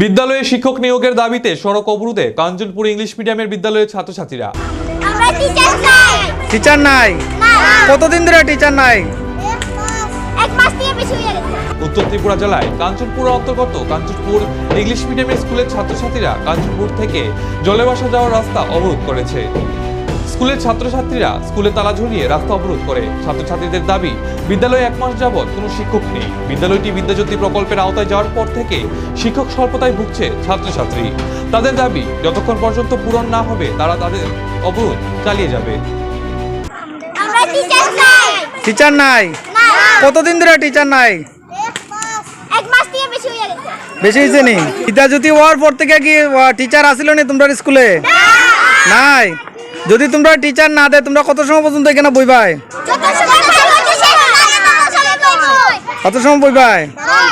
বিদ্যালয়ে শিক্ষক নিয়োগের দাবিতে সড়ক অবরোধে কাঞ্চনপুর ইংলিশ মিডিয়ামের বিদ্যালয়ের ছাত্রছাত্রীরা। টিচার নাই। কতদিন ধরে টিচার নাই? উত্তর ত্রিপুরা জেলায় কাঞ্চনপুর অন্তর্গত কাঞ্চনপুর ইংলিশ মিডিয়ামের স্কুলের ছাত্রছাত্রীরা কাঞ্চনপুর থেকে জলে জলেবাসা যাওয়ার রাস্তা অবরোধ করেছে। স্কুলের ছাত্রছাত্রীরা স্কুলে তালা ঝুলিয়ে রাস্তা অবরোধ করে। ছাত্রছাত্রীদের দাবি বিদ্যালয়ে এক মাস যাবৎ কোনো শিক্ষক নেই। বিদ্যালয়টি বিদ্যাজ্যোতি প্রকল্পের আওতায় যাওয়ার পর থেকে শিক্ষক স্বল্পতায় ভুগছে ছাত্রছাত্রী। তাদের দাবি যতক্ষণ পর্যন্ত পূরণ না হবে তারা তাদের অবরোধ চালিয়ে যাবে। টিচার নাই? কতদিন ধরে টিচার নাই? এক মাস। থেকে বেশি হয়ে গেছে। বেশি হয়েছে নি? বিদ্যাজ্যোতি হওয়ার পর থেকে কি টিচার আসিল নি তোমরা স্কুলে? নাই? যদি তোমরা টিচার না দেয় তোমরা কত সময় পর্যন্ত এখানে সময় বলব কত সময় বইবাই? না